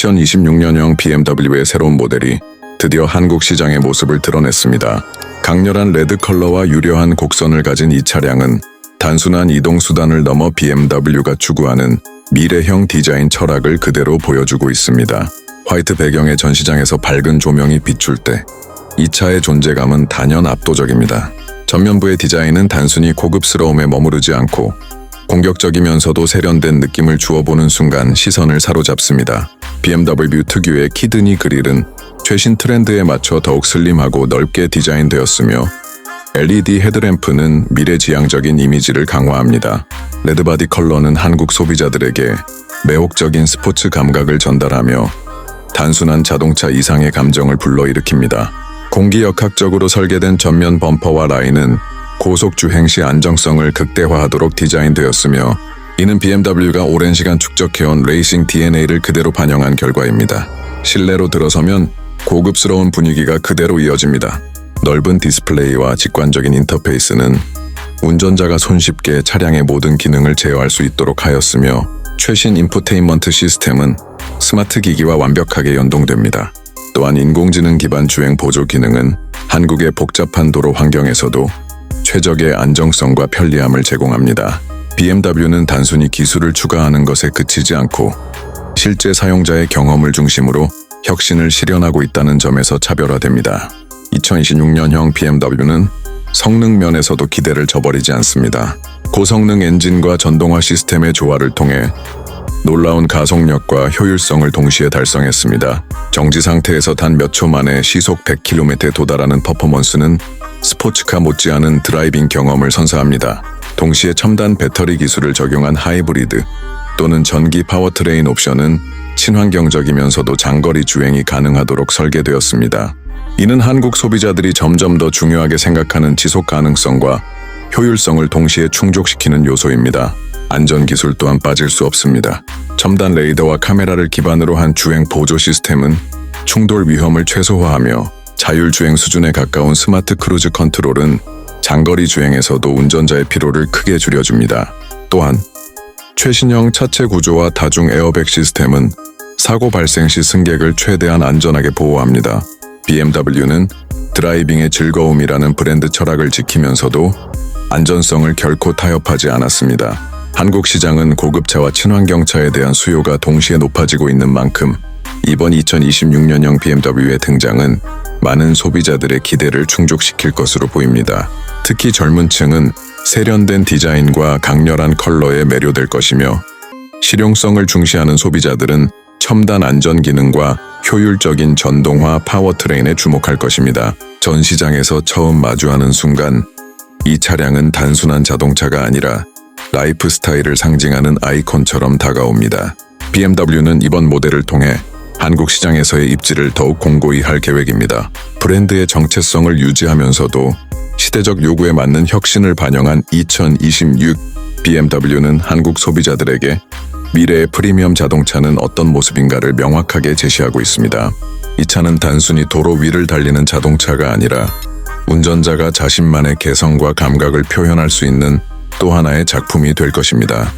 2026년형 BMW의 새로운 모델이 드디어 한국 시장의 모습을 드러냈습니다. 강렬한 레드 컬러와 유려한 곡선을 가진 이 차량은 단순한 이동 수단을 넘어 BMW가 추구하는 미래형 디자인 철학을 그대로 보여주고 있습니다. 화이트 배경의 전시장에서 밝은 조명이 비출 때 이 차의 존재감은 단연 압도적입니다. 전면부의 디자인은 단순히 고급스러움에 머무르지 않고 공격적이면서도 세련된 느낌을 주어보는 순간 시선을 사로잡습니다. BMW 특유의 키드니 그릴은 최신 트렌드에 맞춰 더욱 슬림하고 넓게 디자인되었으며 LED 헤드램프는 미래지향적인 이미지를 강화합니다. 레드바디 컬러는 한국 소비자들에게 매혹적인 스포츠 감각을 전달하며 단순한 자동차 이상의 감정을 불러일으킵니다. 공기역학적으로 설계된 전면 범퍼와 라인은 고속 주행 시 안정성을 극대화하도록 디자인되었으며 이는 BMW가 오랜 시간 축적해온 레이싱 DNA를 그대로 반영한 결과입니다. 실내로 들어서면 고급스러운 분위기가 그대로 이어집니다. 넓은 디스플레이와 직관적인 인터페이스는 운전자가 손쉽게 차량의 모든 기능을 제어할 수 있도록 하였으며 최신 인포테인먼트 시스템은 스마트 기기와 완벽하게 연동됩니다. 또한 인공지능 기반 주행 보조 기능은 한국의 복잡한 도로 환경에서도 최적의 안정성과 편리함을 제공합니다. BMW는 단순히 기술을 추가하는 것에 그치지 않고 실제 사용자의 경험을 중심으로 혁신을 실현하고 있다는 점에서 차별화됩니다. 2026년형 BMW는 성능 면에서도 기대를 저버리지 않습니다. 고성능 엔진과 전동화 시스템의 조화를 통해 놀라운 가속력과 효율성을 동시에 달성했습니다. 정지 상태에서 단 몇 초 만에 시속 100km에 도달하는 퍼포먼스는 스포츠카 못지않은 드라이빙 경험을 선사합니다. 동시에 첨단 배터리 기술을 적용한 하이브리드 또는 전기 파워트레인 옵션은 친환경적이면서도 장거리 주행이 가능하도록 설계되었습니다. 이는 한국 소비자들이 점점 더 중요하게 생각하는 지속 가능성과 효율성을 동시에 충족시키는 요소입니다. 안전 기술 또한 빠질 수 없습니다. 첨단 레이더와 카메라를 기반으로 한 주행 보조 시스템은 충돌 위험을 최소화하며 자율 주행 수준에 가까운 스마트 크루즈 컨트롤은 장거리 주행에서도 운전자의 피로를 크게 줄여줍니다. 또한 최신형 차체 구조와 다중 에어백 시스템은 사고 발생 시 승객을 최대한 안전하게 보호합니다. BMW는 드라이빙의 즐거움이라는 브랜드 철학을 지키면서도 안전성을 결코 타협하지 않았습니다. 한국 시장은 고급차와 친환경차에 대한 수요가 동시에 높아지고 있는 만큼 이번 2026년형 BMW의 등장은 많은 소비자들의 기대를 충족시킬 것으로 보입니다. 특히 젊은 층은 세련된 디자인과 강렬한 컬러에 매료될 것이며 실용성을 중시하는 소비자들은 첨단 안전 기능과 효율적인 전동화 파워트레인에 주목할 것입니다. 전 시장에서 처음 마주하는 순간 이 차량은 단순한 자동차가 아니라 라이프 스타일을 상징하는 아이콘처럼 다가옵니다. BMW는 이번 모델을 통해 한국 시장에서의 입지를 더욱 공고히 할 계획입니다. 브랜드의 정체성을 유지하면서도 시대적 요구에 맞는 혁신을 반영한 2026 BMW는 한국 소비자들에게 미래의 프리미엄 자동차는 어떤 모습인가를 명확하게 제시하고 있습니다. 이 차는 단순히 도로 위를 달리는 자동차가 아니라 운전자가 자신만의 개성과 감각을 표현할 수 있는 또 하나의 작품이 될 것입니다.